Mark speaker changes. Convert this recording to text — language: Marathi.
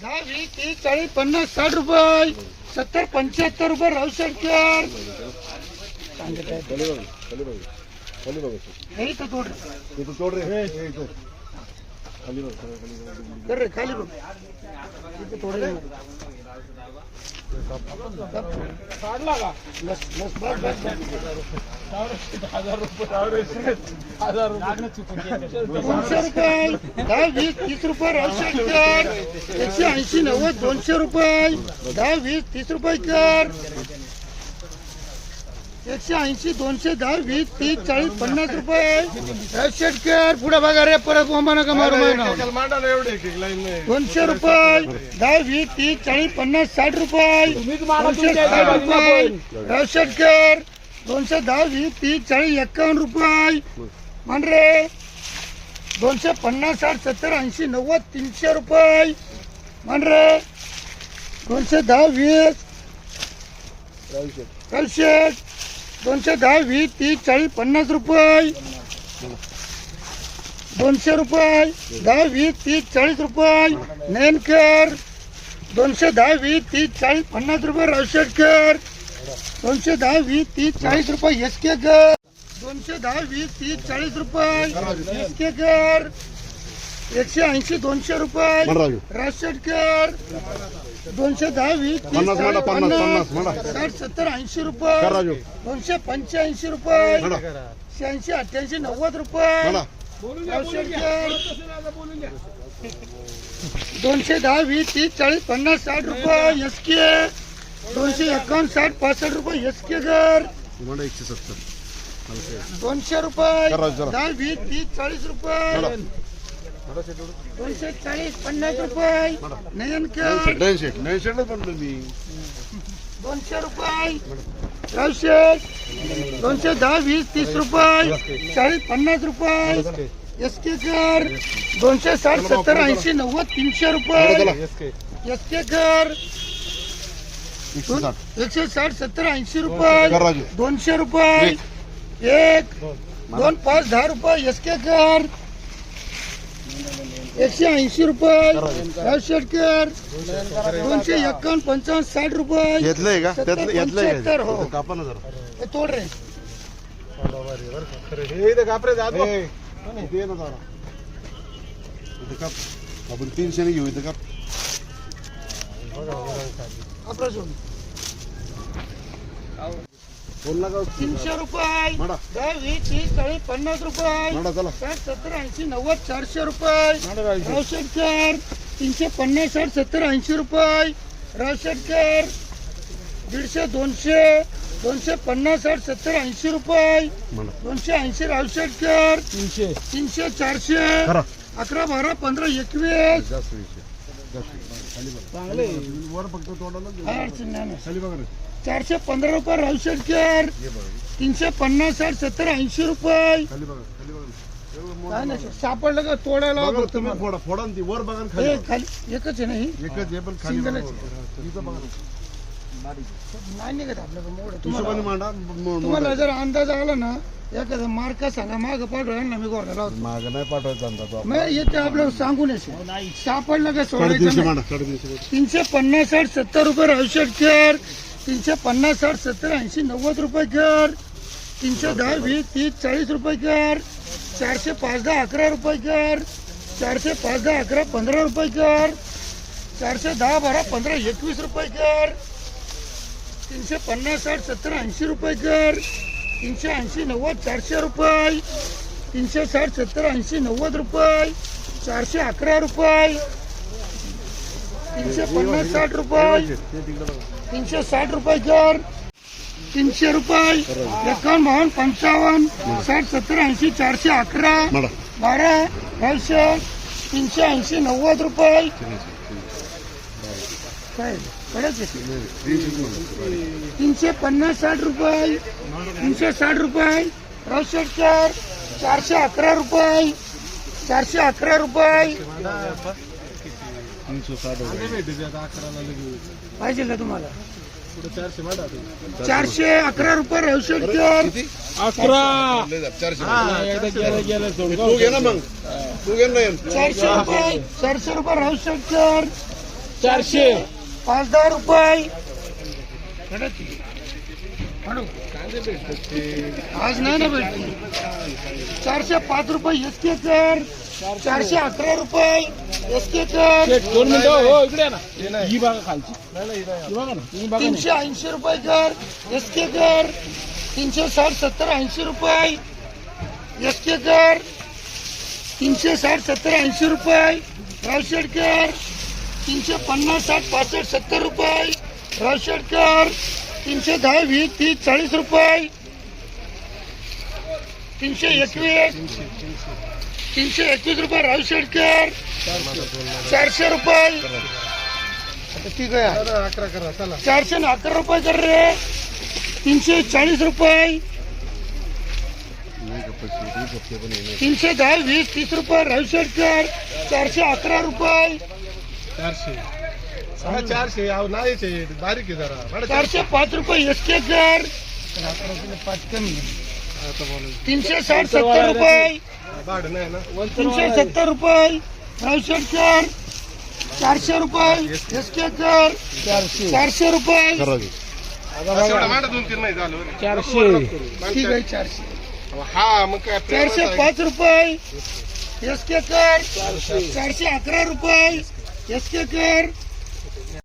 Speaker 1: दहा वीस तीस चाळीस पन्नास साठ रुपये. सत्तर पंच्याहत्तर रुपये राहू शेटकर हे तर तोड रे. कर रे. खाली बघ इथं थोडं काढला का बस बस बस दोनशे रुपये दहा वीस तीस रुपये राहू कर एकशे ऐंशी नव्वद दोनशे रुपये दहा वीस तीस रुपये कर. एकशे ऐंशी दोनशे दहा वीस तीस चाळीस पन्नास रुपये. शेटकर पुढे बघा रे परत बोंबा नका मारू मारू दोनशे रुपये दहा वीस तीस चाळीस पन्नास साठ रुपये. दोनशे साठ रुपये. शेटकर दोनशे दहा वीस तीस चाळीस एक्कावन्न रुपये. मान रे दोनशे पन्नास साठ सत्तर ऐंशी नव्वद तीनशे रुपये. मान रे दोनशे दहा वीस. शेठ दोनशे दहा वीस तीस चाळीस पन्नास रुपये. दोनशे रुपये. दहा वीस तीस चाळीस रुपये. नेनकर दोनशे दहा वीस तीस चाळीस पन्नास रुपये रावशेटकर दोनशे दहा वीस तीस चाळीस रुपये एस के कर. दोनशे दहा वीस तीस चाळीस रुपये एस के कर. एकशे ऐंशी दोनशे रुपये. रावशेटकर दोनशे दहा वीस तीस
Speaker 2: पन्नास म्हणा, पन्नास,
Speaker 1: पन्नास
Speaker 2: पन्नास म्हणा.
Speaker 1: साठ सत्तर ऐंशी
Speaker 2: कर
Speaker 1: रुपये. दोनशे पंच्याऐंशी रुपये.
Speaker 2: म्हणा.
Speaker 1: शहाऐंशी अठ्ठ्याऐंशी नव्वद रुपये.
Speaker 2: म्हणा.
Speaker 1: दोनशे दहा वीस तीस चाळीस पन्नास साठ रुपये. एस के दोनशे एकावन्न साठ पासष्ट रुपये. एस के घर.
Speaker 2: म्हणा एकशे सत्तर.
Speaker 1: दोनशे रुपये.
Speaker 2: करा, करा.
Speaker 1: दहा वीस तीस चाळीस रुपये. दोनशे चाळीस पन्नास रुपये.
Speaker 2: मी.
Speaker 1: दोनशे रुपये. रावशेठ दोनशे दहा वीस तीस रुपये. चाळीस पन्नास रुपये. एस के कर दोनशे साठ सत्तर ऐंशी नव्वद तीनशे रुपये. एस के कर
Speaker 2: एकशे साठ
Speaker 1: सत्तर ऐंशी रुपये. दोनशे रुपये. एक दोन पाच दहा रुपये. एस के कर एकशे ऐंशी रुपये रावशेठ कर दोनशे एक्कावन्न पंचावन्न साठ रुपये
Speaker 2: घेतलंय का
Speaker 1: सत्तर,
Speaker 2: त्यातलं घेतलंय
Speaker 1: पंच्याहत्तर, हो.
Speaker 2: का? कापा ना जरा
Speaker 1: हे तोड रे
Speaker 2: ए, इथे ये ना जरा. इथं काप. आपण तीनशे घेऊ इथं काप
Speaker 1: आपला सोड
Speaker 2: बोल ना का
Speaker 1: तीनशे रुपये. दहा वीस तीस चाळीस पन्नास रुपये. साठ सत्तर ऐंशी नव्वद चारशे रुपये. रावशेटकर तीनशे पन्नास साठ सत्तर ऐंशी रुपये. रावशेटकर दीडशे दोनशे. दोनशे पन्नास साठ सत्तर ऐंशी रुपये. दोनशे ऐंशी रावशेटकर
Speaker 3: तीनशे.
Speaker 1: तीनशे चारशे.
Speaker 2: करा.
Speaker 1: अकरा बारा पंधरा एकवीस
Speaker 2: जास्त विषय जास्त खाली बघा
Speaker 3: चांगले
Speaker 2: वर फक्त तोंडाला घेऊ.
Speaker 1: काय अडचण नाही ना.
Speaker 2: खाली बघा रे
Speaker 1: चारशे पंधरा रुपये
Speaker 2: ये बघा
Speaker 1: तीनशे पन्नास साठ सत्तर ऐंशी रुपये
Speaker 2: खाली बघा खाली बघा एवढं मोठं
Speaker 1: काय नाही सापडलं का तोडायला
Speaker 2: बघा,
Speaker 1: फक्त
Speaker 2: तुम्ही
Speaker 1: मला.
Speaker 2: फोडा फोडा ना ती वर बघा ना खाली
Speaker 1: हे
Speaker 2: बघा.
Speaker 1: खाली एकच आहे ना ही
Speaker 2: एकच हे पण खाली बघा. इथं.
Speaker 1: नाही निघत आपल्याकडे मोड
Speaker 2: हिशोबाने
Speaker 1: तुम्हाला
Speaker 2: मांडा म- म-
Speaker 1: तुम्हाला जर अंदाज आला ना एखादा मार्क सांगा माग पाठवा ना मी गोरला
Speaker 2: मागं नाही पाठवायचा अंदाज.
Speaker 1: मग येते आपल्याला सांगून येते सापडलं का
Speaker 2: साडेतीनशे
Speaker 1: सोडायचं नाही.
Speaker 2: मांडा साडेतीनशे मांडा.
Speaker 1: तीनशे पन्नास साठ सत्तर रुपये रावशेट कर तीनशे पन्नास साठ सत्तर ऐंशी नव्वद रुपये कर. तीनशे दहा वीस तीस चाळीस रुपये कर. चारशे पाच दहा अकरा रुपये कर. चारशे पाच दहा अकरा पंधरा रुपये कर. चारशे दहा बारा पंधरा एकवीस रुपये कर. तीनशे पन्नास साठ सत्तर ऐंशी रुपये कर. तीनशे ऐंशी नव्वद चारशे रुपये. तीनशे साठ सत्तर ऐंशी नव्वद रुपये. चारशे अकरा रुपये. तीनशे पन्नास साठ रुपये. तीनशे साठ रुपये कर. तीनशे रुपये. एकावन्न बावन्न पंचावन्न साठ सत्तर ऐंशी चारशे अकरा. बारा. नऊशे तीनशे ऐंशी नव्वद रुपये. काय. तीनशे पन्नास साठ रुपये तीनशे साठ रुपये रौशेटकर चारशे अकरा रुपये चारशे अकरा रुपये. पाहिजे का तुम्हाला?
Speaker 3: चारशे
Speaker 1: अकरा रुपये रौशेटकर
Speaker 3: अकरा.
Speaker 2: लय झालं, चारशे
Speaker 3: हा,
Speaker 2: मांडा.
Speaker 3: एकदा गेलं गेलं सोड
Speaker 2: तू घे ना मग. तू घे ना
Speaker 1: चारशे रुपये चारशे रुपये रौशेटकर
Speaker 3: चारशे.
Speaker 1: पाच दहा रुपये. आज नाही ना भेटते चारशे पाच रुपये एस के कर. चारशे अकरा रुपये एस के कर
Speaker 3: दोन मिनिटं हो ही बघा खालची.
Speaker 1: तीनशे ऐंशी रुपये कर. एस के कर. तीनशे साठ सत्तर ऐंशी रुपये. एस के कर. तीनशे साठ सत्तर ऐंशी रुपये. रावशेडकर तीनशे पन्नास साठ पासष्ट सत्तर रुपये. रावशेडकर तीनशे दहा वीस तीस चाळीस रुपये. तीनशे एकवीस. तीनशे एकवीस रुपये रावशेडकर चारशे रुपये. ठीक आहे
Speaker 2: अकरा करा चला
Speaker 1: चारशे न अकरा रुपये कर रे. तीनशे चाळीस रुपये. तीनशे दहा वीस तीस रुपये रविशेटकर चारशे अकरा रुपये.
Speaker 2: चारशे. हा चारशे अहो नाहीच आहे बारीक आहे जरा.
Speaker 1: चारशे. पाच रुपये एस के कर पाच कमी. तीनशे साठ सत्तर रुपये.
Speaker 2: भाडं नाही ना?
Speaker 1: तीनशे सत्तर रुपये. रविशेटकर चारशे रुपये. एस के कर.
Speaker 3: चारशे.
Speaker 1: चारशे रुपये.
Speaker 2: एवढं भाडं दोन तीन नाही झालं बरं.
Speaker 3: चारशे.
Speaker 1: ठीक आहे चारशे.
Speaker 2: हा मग काय
Speaker 1: चारशे पाच रुपये. एस के कर चारशे अकरा रुपये. एस के कर